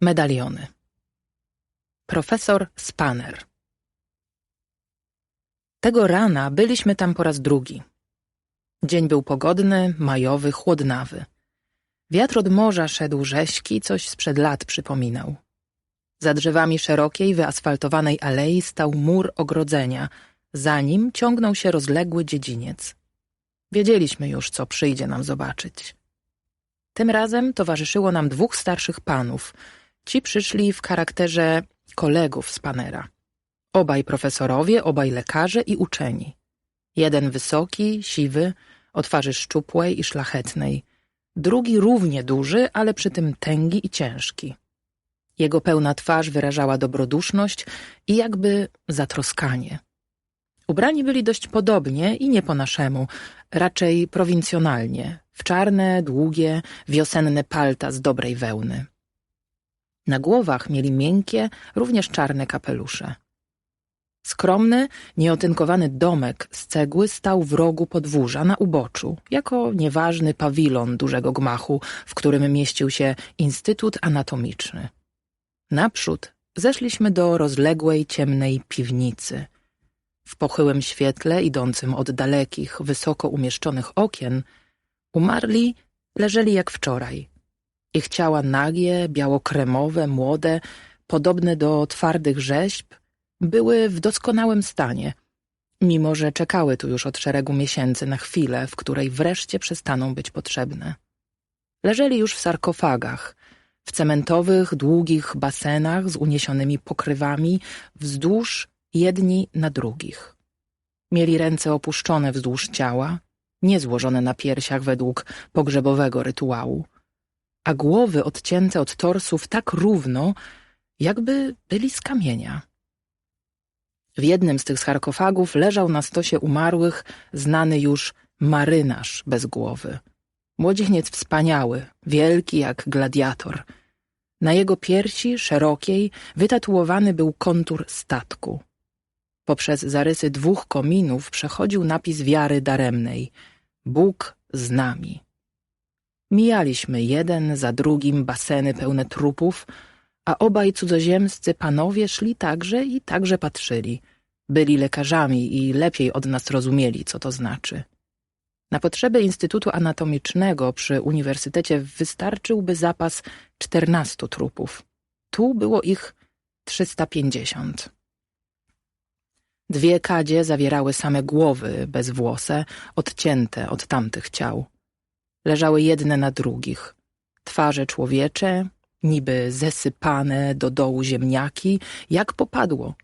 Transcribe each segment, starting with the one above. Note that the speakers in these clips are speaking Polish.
medaliony. Profesor Spanner. Tego rana byliśmy tam po raz drugi. Dzień był pogodny, majowy, chłodnawy. Wiatr od morza szedł rześki, coś sprzed lat przypominał. Za drzewami szerokiej, wyasfaltowanej alei stał mur ogrodzenia, za nim ciągnął się rozległy dziedziniec. Wiedzieliśmy już, co przyjdzie nam zobaczyć. Tym razem towarzyszyło nam dwóch starszych panów. Ci przyszli w charakterze kolegów z Panera. Obaj profesorowie, obaj lekarze i uczeni. Jeden wysoki, siwy, o twarzy szczupłej i szlachetnej. Drugi równie duży, ale przy tym tęgi i ciężki. Jego pełna twarz wyrażała dobroduszność i jakby zatroskanie. Ubrani byli dość podobnie i nie po naszemu, raczej prowincjonalnie, w czarne, długie, wiosenne palta z dobrej wełny. Na głowach mieli miękkie, również czarne kapelusze. Skromny, nieotynkowany domek z cegły stał w rogu podwórza na uboczu, jako nieważny pawilon dużego gmachu, w którym mieścił się Instytut Anatomiczny. Naprzód zeszliśmy do rozległej, ciemnej piwnicy. W pochyłym świetle, idącym od dalekich, wysoko umieszczonych okien, umarli leżeli jak wczoraj. Ich ciała nagie, białokremowe, młode, podobne do twardych rzeźb, były w doskonałym stanie, mimo że czekały tu już od szeregu miesięcy na chwilę, w której wreszcie przestaną być potrzebne. Leżeli już w sarkofagach, w cementowych, długich basenach z uniesionymi pokrywami wzdłuż jedni na drugich. Mieli ręce opuszczone wzdłuż ciała, nie złożone na piersiach według pogrzebowego rytuału, a głowy odcięte od torsów tak równo, jakby byli z kamienia. W jednym z tych sarkofagów leżał na stosie umarłych znany już marynarz bez głowy. Młodzieniec wspaniały, wielki jak gladiator. Na jego piersi, szerokiej, wytatuowany był kontur statku. Poprzez zarysy dwóch kominów przechodził napis wiary daremnej – Bóg z nami. Mijaliśmy jeden za drugim baseny pełne trupów, a obaj cudzoziemscy panowie szli także i także patrzyli. Byli lekarzami i lepiej od nas rozumieli, co to znaczy. Na potrzeby Instytutu Anatomicznego przy uniwersytecie wystarczyłby zapas czternastu trupów. Tu było ich trzysta pięćdziesiąt. Dwie kadzie zawierały same głowy, bezwłose, odcięte od tamtych ciał. Leżały jedne na drugich. Twarze człowiecze, niby zesypane do dołu ziemniaki, jak popadło.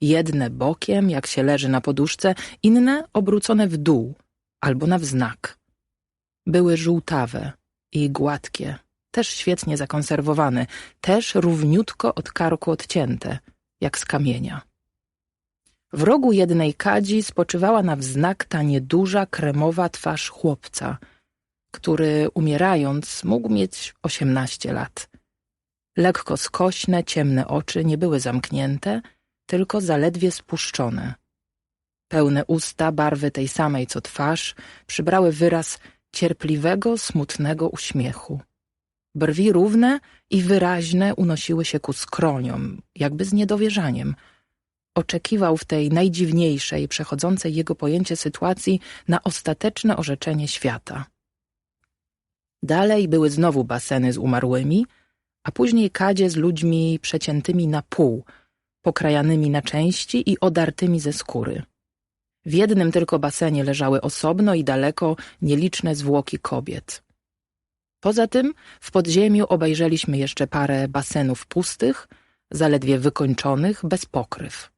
Jedne bokiem, jak się leży na poduszce, inne obrócone w dół albo na wznak. Były żółtawe i gładkie, też świetnie zakonserwowane, też równiutko od karku odcięte, jak z kamienia. W rogu jednej kadzi spoczywała na wznak ta nieduża, kremowa twarz chłopca, który umierając mógł mieć osiemnaście lat. Lekko skośne, ciemne oczy nie były zamknięte, tylko zaledwie spuszczone. Pełne usta, barwy tej samej co twarz, przybrały wyraz cierpliwego, smutnego uśmiechu. Brwi równe i wyraźne unosiły się ku skroniom, jakby z niedowierzaniem. Oczekiwał w tej najdziwniejszej, przechodzącej jego pojęcie sytuacji na ostateczne orzeczenie świata. Dalej były znowu baseny z umarłymi, a później kadzie z ludźmi przeciętymi na pół, pokrajanymi na części i odartymi ze skóry. W jednym tylko basenie leżały osobno i daleko nieliczne zwłoki kobiet. Poza tym w podziemiu obejrzeliśmy jeszcze parę basenów pustych, zaledwie wykończonych, bez pokryw.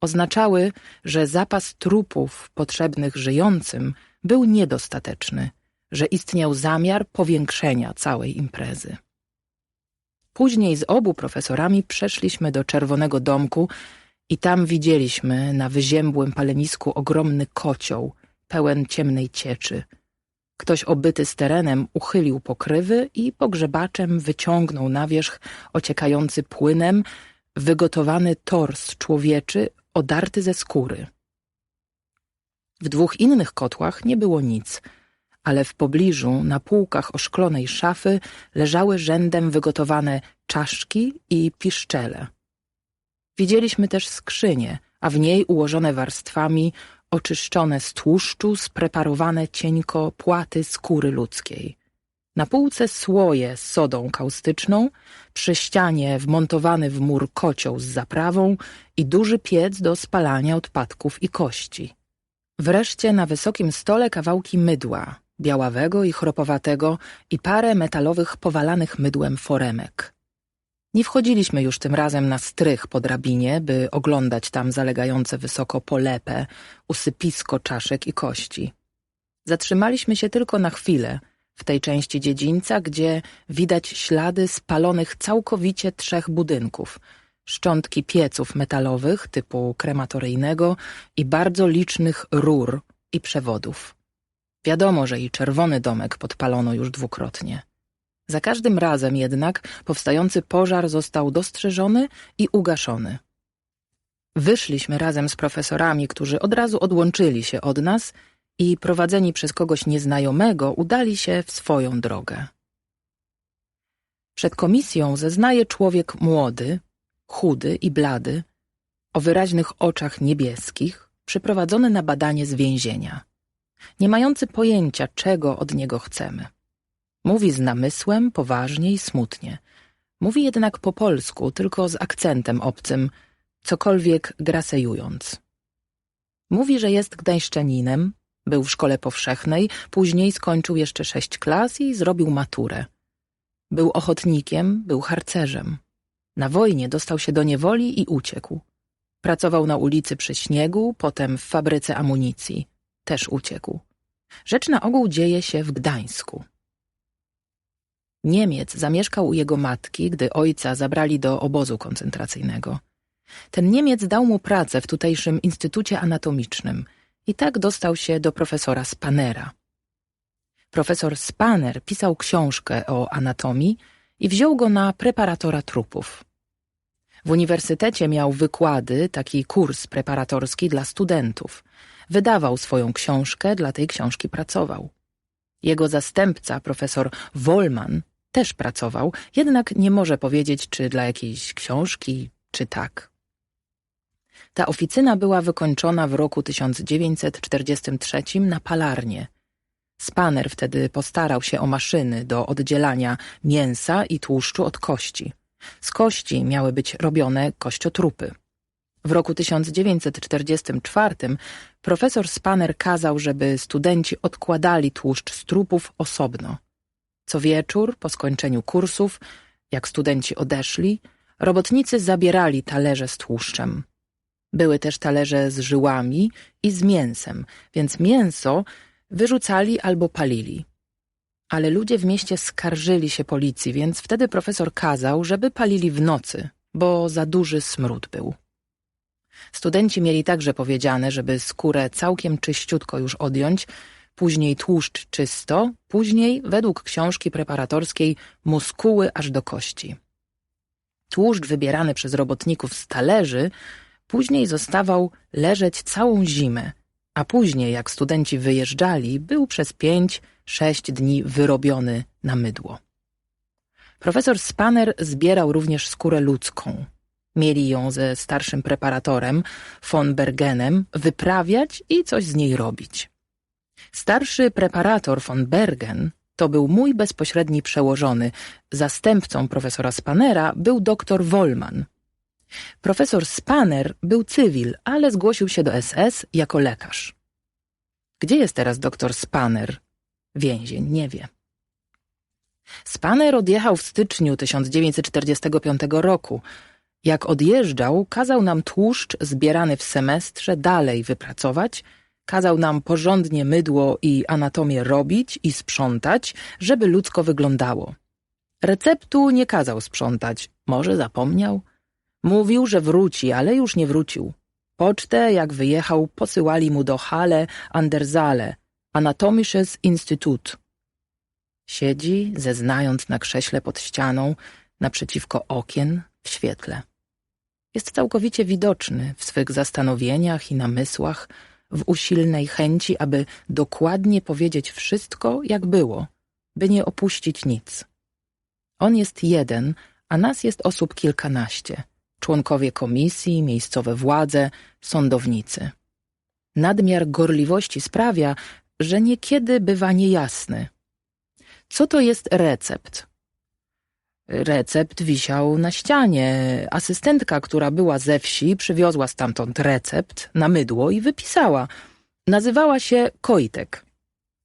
Oznaczały, że zapas trupów potrzebnych żyjącym był niedostateczny, że istniał zamiar powiększenia całej imprezy. Później z obu profesorami przeszliśmy do Czerwonego Domku i tam widzieliśmy na wyziębłym palenisku ogromny kocioł, pełen ciemnej cieczy. Ktoś obyty z terenem uchylił pokrywy i pogrzebaczem wyciągnął na wierzch ociekający płynem wygotowany tors człowieczy odarty ze skóry. W dwóch innych kotłach nie było nic, ale w pobliżu na półkach oszklonej szafy leżały rzędem wygotowane czaszki i piszczele. Widzieliśmy też skrzynię, a w niej ułożone warstwami oczyszczone z tłuszczu, spreparowane cieńko płaty skóry ludzkiej. Na półce słoje z sodą kaustyczną, przy ścianie wmontowany w mur kocioł z zaprawą i duży piec do spalania odpadków i kości. Wreszcie na wysokim stole kawałki mydła, białawego i chropowatego i parę metalowych powalanych mydłem foremek. Nie wchodziliśmy już tym razem na strych po drabinie, by oglądać tam zalegające wysoko polepę, usypisko czaszek i kości. Zatrzymaliśmy się tylko na chwilę w tej części dziedzińca, gdzie widać ślady spalonych całkowicie trzech budynków, szczątki pieców metalowych typu krematoryjnego i bardzo licznych rur i przewodów. Wiadomo, że i czerwony domek podpalono już dwukrotnie. Za każdym razem jednak powstający pożar został dostrzeżony i ugaszony. Wyszliśmy razem z profesorami, którzy od razu odłączyli się od nas i prowadzeni przez kogoś nieznajomego udali się w swoją drogę. Przed komisją zeznaje człowiek młody, chudy i blady, o wyraźnych oczach niebieskich, przyprowadzony na badanie z więzienia, nie mający pojęcia, czego od niego chcemy. Mówi z namysłem, poważnie i smutnie. Mówi jednak po polsku, tylko z akcentem obcym, cokolwiek grasejując. Mówi, że jest gdańszczaninem, był w szkole powszechnej, później skończył jeszcze sześć klas i zrobił maturę. Był ochotnikiem, był harcerzem. Na wojnie dostał się do niewoli i uciekł. Pracował na ulicy przy śniegu, potem w fabryce amunicji. Też uciekł. Rzecz na ogół dzieje się w Gdańsku. Niemiec zamieszkał u jego matki, gdy ojca zabrali do obozu koncentracyjnego. Ten Niemiec dał mu pracę w tutejszym Instytucie Anatomicznym i tak dostał się do profesora Spanera. Profesor Spaner pisał książkę o anatomii i wziął go na preparatora trupów. W uniwersytecie miał wykłady, taki kurs preparatorski dla studentów. Wydawał swoją książkę, dla tej książki pracował. Jego zastępca, profesor Wollman, też pracował, jednak nie może powiedzieć, czy dla jakiejś książki, czy tak. Ta oficyna była wykończona w roku 1943 na palarnię. Spaner wtedy postarał się o maszyny do oddzielania mięsa i tłuszczu od kości. Z kości miały być robione kościotrupy. W roku 1944 profesor Spaner kazał, żeby studenci odkładali tłuszcz z trupów osobno. Co wieczór, po skończeniu kursów, jak studenci odeszli, robotnicy zabierali talerze z tłuszczem. Były też talerze z żyłami i z mięsem, więc mięso wyrzucali albo palili. Ale ludzie w mieście skarżyli się policji, więc wtedy profesor kazał, żeby palili w nocy, bo za duży smród był. Studenci mieli także powiedziane, żeby skórę całkiem czyściutko już odjąć, później tłuszcz czysto, później, według książki preparatorskiej, muskuły aż do kości. Tłuszcz wybierany przez robotników z talerzy później zostawał leżeć całą zimę, a później, jak studenci wyjeżdżali, był przez pięć, sześć dni wyrobiony na mydło. Profesor Spanner zbierał również skórę ludzką. Mieli ją ze starszym preparatorem, von Bergenem, wyprawiać i coś z niej robić. Starszy preparator von Bergen to był mój bezpośredni przełożony. Zastępcą profesora Spanera był doktor Wollman. Profesor Spanner był cywil, ale zgłosił się do SS jako lekarz. Gdzie jest teraz doktor Spanner? Więzień nie wie. Spanner odjechał w styczniu 1945 roku. Jak odjeżdżał, kazał nam tłuszcz zbierany w semestrze dalej wypracować – Kazał nam porządnie mydło i anatomię robić i sprzątać, żeby ludzko wyglądało. Receptu nie kazał sprzątać, może zapomniał. Mówił, że wróci, ale już nie wrócił. Pocztę, jak wyjechał, posyłali mu do Halle an der Saale, Anatomisches Institut. Siedzi, zeznając na krześle pod ścianą, naprzeciwko okien, w świetle. Jest całkowicie widoczny w swych zastanowieniach i namysłach, w usilnej chęci, aby dokładnie powiedzieć wszystko, jak było, by nie opuścić nic. On jest jeden, a nas jest osób kilkanaście. Członkowie komisji, miejscowe władze, sądownicy. Nadmiar gorliwości sprawia, że niekiedy bywa niejasny. Co to jest recept? Recept wisiał na ścianie. Asystentka, która była ze wsi, przywiozła stamtąd recept na mydło i wypisała. Nazywała się Kojtek.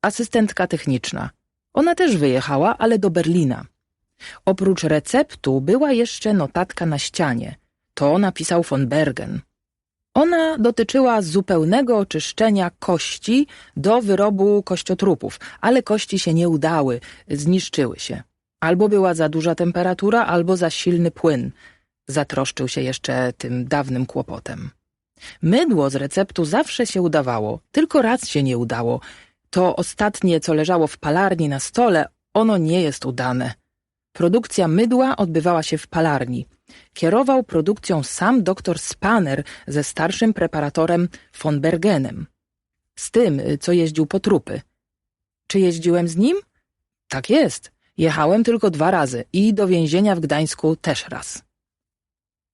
Asystentka techniczna. Ona też wyjechała, ale do Berlina. Oprócz receptu była jeszcze notatka na ścianie. To napisał von Bergen. Ona dotyczyła zupełnego oczyszczenia kości do wyrobu kościotrupów, ale kości się nie udały, zniszczyły się. Albo była za duża temperatura, albo za silny płyn. Zatroszczył się jeszcze tym dawnym kłopotem. Mydło z receptu zawsze się udawało, tylko raz się nie udało. To ostatnie, co leżało w palarni na stole, ono nie jest udane. Produkcja mydła odbywała się w palarni. Kierował produkcją sam doktor Spanner ze starszym preparatorem von Bergenem. Z tym, co jeździł po trupy. Czy jeździłem z nim? Tak jest. Jechałem tylko dwa razy i do więzienia w Gdańsku też raz.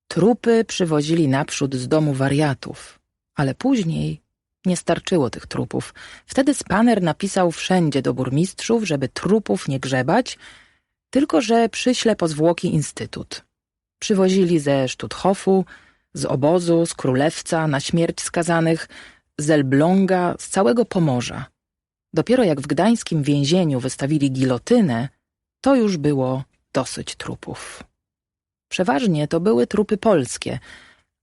Trupy przywozili naprzód z domu wariatów, ale później nie starczyło tych trupów. Wtedy Spanner napisał wszędzie do burmistrzów, żeby trupów nie grzebać, tylko że przyśle po zwłoki instytut. Przywozili ze Stutthofu, z obozu, z Królewca, na śmierć skazanych, z Elbląga, z całego Pomorza. Dopiero jak w gdańskim więzieniu wystawili gilotynę, to już było dosyć trupów. Przeważnie to były trupy polskie,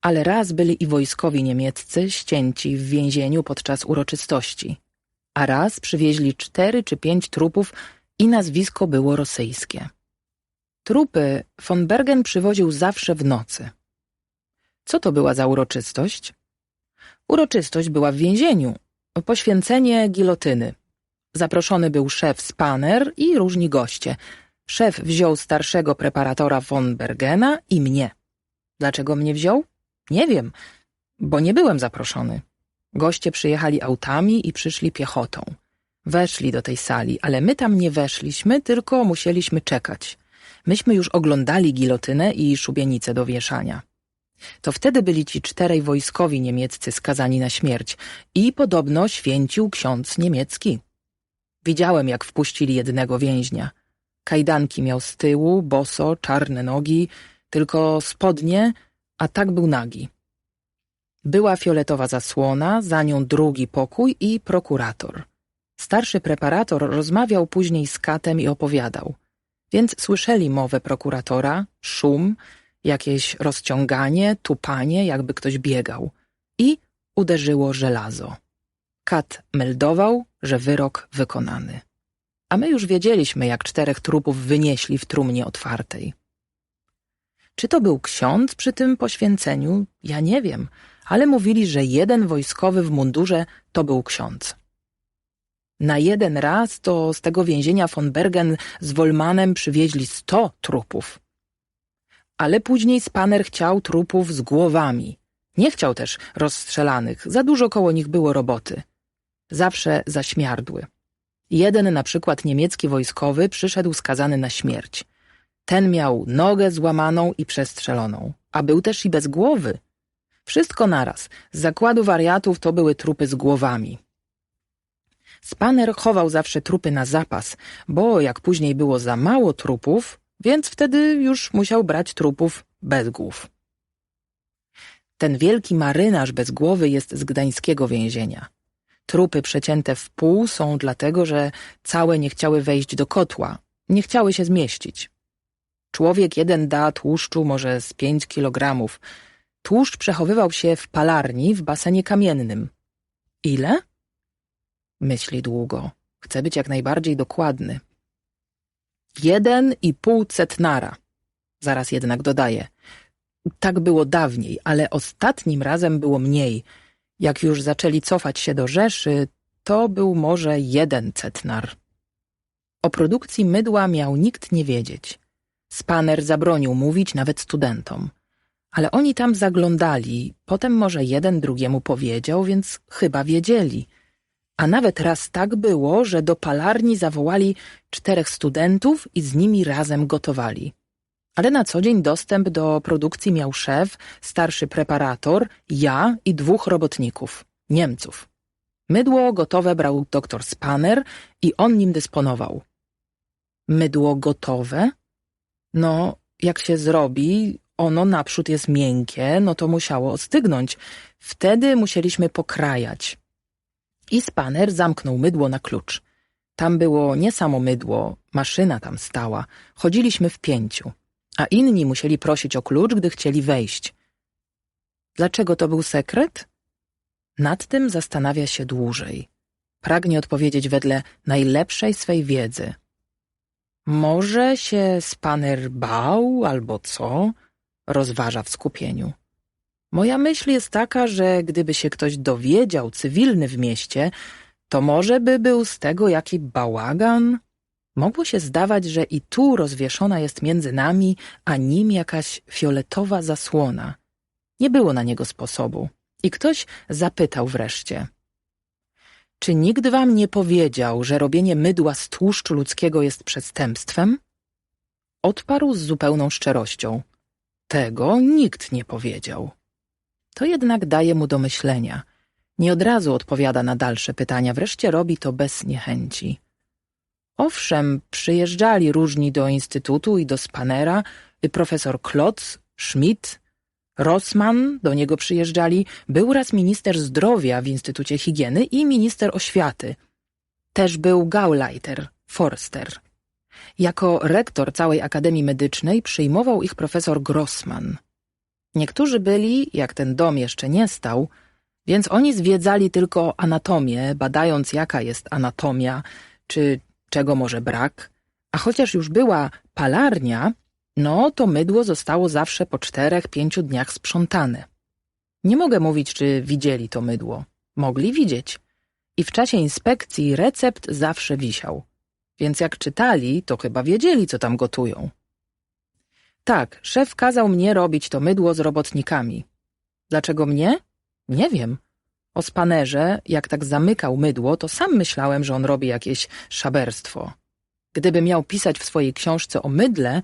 ale raz byli i wojskowi niemieccy ścięci w więzieniu podczas uroczystości, a raz przywieźli cztery czy pięć trupów i nazwisko było rosyjskie. Trupy von Bergen przywoził zawsze w nocy. Co to była za uroczystość? Uroczystość była w więzieniu. Poświęcenie gilotyny. Zaproszony był szef Spanner i różni goście. Szef wziął starszego preparatora von Bergena i mnie. Dlaczego mnie wziął? Nie wiem, bo nie byłem zaproszony. Goście przyjechali autami i przyszli piechotą. Weszli do tej sali, ale my tam nie weszliśmy, tylko musieliśmy czekać. Myśmy już oglądali gilotynę i szubienicę do wieszania. To wtedy byli ci czterej wojskowi niemieccy skazani na śmierć i podobno święcił ksiądz niemiecki. Widziałem, jak wpuścili jednego więźnia. Kajdanki miał z tyłu, boso, czarne nogi, tylko spodnie, a tak był nagi. Była fioletowa zasłona, za nią drugi pokój i prokurator. Starszy preparator rozmawiał później z katem i opowiadał. Więc słyszeli mowę prokuratora, szum, jakieś rozciąganie, tupanie, jakby ktoś biegał. I uderzyło żelazo. Kat meldował, że wyrok wykonany. A my już wiedzieliśmy, jak czterech trupów wynieśli w trumnie otwartej. Czy to był ksiądz przy tym poświęceniu? Ja nie wiem, ale mówili, że jeden wojskowy w mundurze to był ksiądz. Na jeden raz to z tego więzienia von Bergen z Wolmanem przywieźli sto trupów. Ale później Spanner chciał trupów z głowami. Nie chciał też rozstrzelanych, za dużo koło nich było roboty. Zawsze zaśmiardły. Jeden na przykład niemiecki wojskowy przyszedł skazany na śmierć. Ten miał nogę złamaną i przestrzeloną, a był też i bez głowy. Wszystko naraz. Z zakładu wariatów to były trupy z głowami. Spaner chował zawsze trupy na zapas, bo jak później było za mało trupów, więc wtedy już musiał brać trupów bez głów. Ten wielki marynarz bez głowy jest z gdańskiego więzienia. Trupy przecięte w pół są dlatego, że całe nie chciały wejść do kotła, nie chciały się zmieścić. Człowiek jeden da tłuszczu może z pięć kilogramów. Tłuszcz przechowywał się w palarni w basenie kamiennym. Ile? Myśli długo. Chce być jak najbardziej dokładny. Jeden i pół cetnara. Zaraz jednak dodaję. Tak było dawniej, ale ostatnim razem było mniej. Jak już zaczęli cofać się do Rzeszy, to był może jeden cetnar. O produkcji mydła miał nikt nie wiedzieć. Spaner zabronił mówić nawet studentom. Ale oni tam zaglądali, potem może jeden drugiemu powiedział, więc chyba wiedzieli. A nawet raz tak było, że do palarni zawołali czterech studentów i z nimi razem gotowali. Ale na co dzień dostęp do produkcji miał szef, starszy preparator, ja i dwóch robotników, Niemców. Mydło gotowe brał doktor Spanner i on nim dysponował. Mydło gotowe? No, jak się zrobi, ono naprzód jest miękkie, no to musiało ostygnąć. Wtedy musieliśmy pokrajać. I Spanner zamknął mydło na klucz. Tam było nie samo mydło, maszyna tam stała. Chodziliśmy w pięciu, a inni musieli prosić o klucz, gdy chcieli wejść. Dlaczego to był sekret? Nad tym zastanawia się dłużej. Pragnie odpowiedzieć wedle najlepszej swej wiedzy. Może się Spanner bał albo co? Rozważa w skupieniu. Moja myśl jest taka, że gdyby się ktoś dowiedział, cywilny w mieście, to może by był z tego jaki bałagan? Mogło się zdawać, że i tu rozwieszona jest między nami, a nim jakaś fioletowa zasłona. Nie było na niego sposobu. I ktoś zapytał wreszcie. Czy nikt wam nie powiedział, że robienie mydła z tłuszczu ludzkiego jest przestępstwem? Odparł z zupełną szczerością. Tego nikt nie powiedział. To jednak daje mu do myślenia. Nie od razu odpowiada na dalsze pytania, wreszcie robi to bez niechęci. Owszem, przyjeżdżali różni do Instytutu i do Spanera, profesor Klotz, Schmidt, Rossmann, do niego przyjeżdżali, był raz minister zdrowia w Instytucie Higieny i minister oświaty. Też był Gauleiter, Forster. Jako rektor całej Akademii Medycznej przyjmował ich profesor Grossman. Niektórzy byli, jak ten dom jeszcze nie stał, więc oni zwiedzali tylko anatomię, badając jaka jest anatomia, czy czego może brak, a chociaż już była palarnia, no to mydło zostało zawsze po czterech, pięciu dniach sprzątane. Nie mogę mówić, czy widzieli to mydło. Mogli widzieć. I w czasie inspekcji recept zawsze wisiał. Więc jak czytali, to chyba wiedzieli, co tam gotują. Tak, szef kazał mnie robić to mydło z robotnikami. Dlaczego mnie? Nie wiem. O spanerze, jak tak zamykał mydło, to sam myślałem, że on robi jakieś szaberstwo. Gdyby miał pisać w swojej książce o mydle,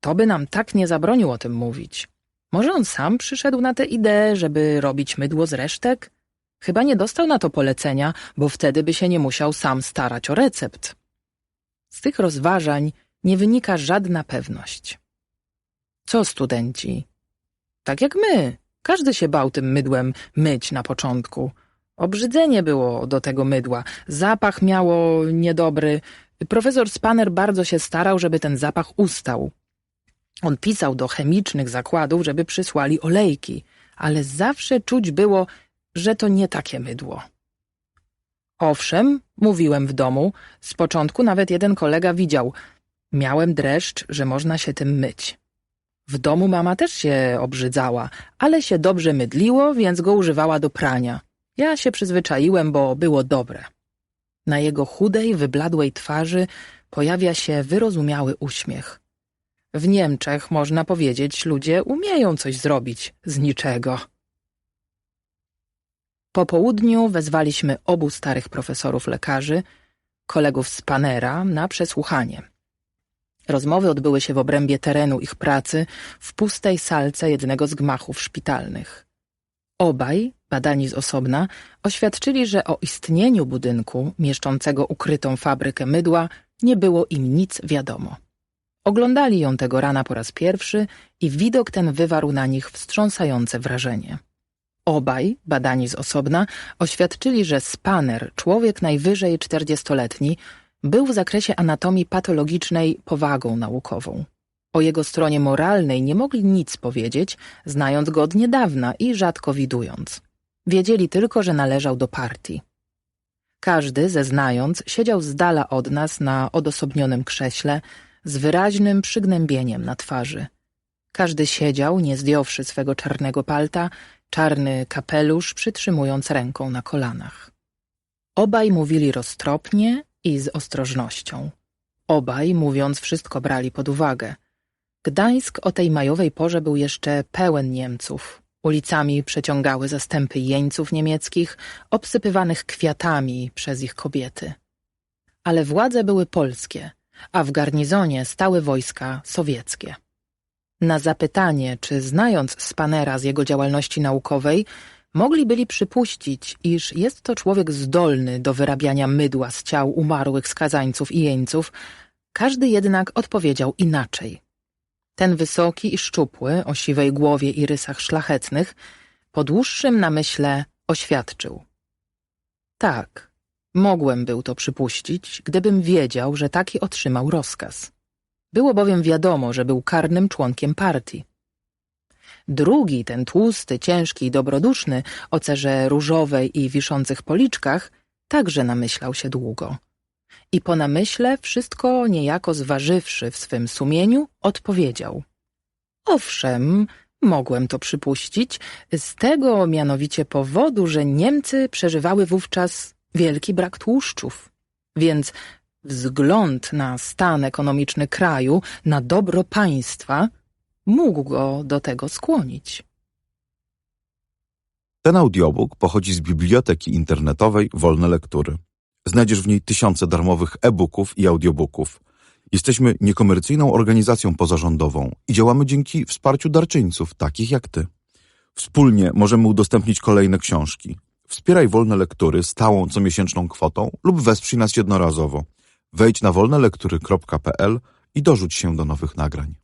to by nam tak nie zabronił o tym mówić. Może on sam przyszedł na tę ideę, żeby robić mydło z resztek? Chyba nie dostał na to polecenia, bo wtedy by się nie musiał sam starać o recept. Z tych rozważań nie wynika żadna pewność. Co studenci? Tak jak my. Każdy się bał tym mydłem myć na początku. Obrzydzenie było do tego mydła. Zapach miało niedobry. Profesor Spanner bardzo się starał, żeby ten zapach ustał. On pisał do chemicznych zakładów, żeby przysłali olejki, ale zawsze czuć było, że to nie takie mydło. Owszem, mówiłem w domu, z początku nawet jeden kolega widział. Miałem dreszcz, że można się tym myć. W domu mama też się obrzydzała, ale się dobrze mydliło, więc go używała do prania. Ja się przyzwyczaiłem, bo było dobre. Na jego chudej, wybladłej twarzy pojawia się wyrozumiały uśmiech. W Niemczech, można powiedzieć, ludzie umieją coś zrobić z niczego. Po południu wezwaliśmy obu starych profesorów lekarzy, kolegów z Panera, na przesłuchanie. Rozmowy odbyły się w obrębie terenu ich pracy w pustej salce jednego z gmachów szpitalnych. Obaj, badani z osobna, oświadczyli, że o istnieniu budynku mieszczącego ukrytą fabrykę mydła nie było im nic wiadomo. Oglądali ją tego rana po raz pierwszy i widok ten wywarł na nich wstrząsające wrażenie. Obaj, badani z osobna, oświadczyli, że Spanner, człowiek najwyżej czterdziestoletni, był w zakresie anatomii patologicznej powagą naukową. O jego stronie moralnej nie mogli nic powiedzieć, znając go od niedawna i rzadko widując. Wiedzieli tylko, że należał do partii. Każdy, zeznając, siedział z dala od nas na odosobnionym krześle, z wyraźnym przygnębieniem na twarzy. Każdy siedział, nie zdjąwszy swego czarnego palta, czarny kapelusz przytrzymując ręką na kolanach. Obaj mówili roztropnie i z ostrożnością. Obaj, mówiąc, wszystko brali pod uwagę. Gdańsk o tej majowej porze był jeszcze pełen Niemców. Ulicami przeciągały zastępy jeńców niemieckich, obsypywanych kwiatami przez ich kobiety. Ale władze były polskie, a w garnizonie stały wojska sowieckie. Na zapytanie, czy znając Spanera z jego działalności naukowej, mogli byli przypuścić, iż jest to człowiek zdolny do wyrabiania mydła z ciał umarłych skazańców i jeńców, każdy jednak odpowiedział inaczej. Ten wysoki i szczupły, o siwej głowie i rysach szlachetnych, po dłuższym namyśle oświadczył. Tak, mogłem był to przypuścić, gdybym wiedział, że taki otrzymał rozkaz. Było bowiem wiadomo, że był karnym członkiem partii. Drugi, ten tłusty, ciężki i dobroduszny, o cerze różowej i wiszących policzkach, także namyślał się długo. I po namyśle, wszystko niejako zważywszy w swym sumieniu, odpowiedział. Owszem, mogłem to przypuścić, z tego mianowicie powodu, że Niemcy przeżywały wówczas wielki brak tłuszczów. Więc wzgląd na stan ekonomiczny kraju, na dobro państwa, mógł go do tego skłonić. Ten audiobook pochodzi z biblioteki internetowej Wolne Lektury. Znajdziesz w niej tysiące darmowych e-booków i audiobooków. Jesteśmy niekomercyjną organizacją pozarządową i działamy dzięki wsparciu darczyńców, takich jak ty. Wspólnie możemy udostępnić kolejne książki. Wspieraj Wolne Lektury stałą comiesięczną kwotą lub wesprzyj nas jednorazowo. Wejdź na wolnelektury.pl i dorzuć się do nowych nagrań.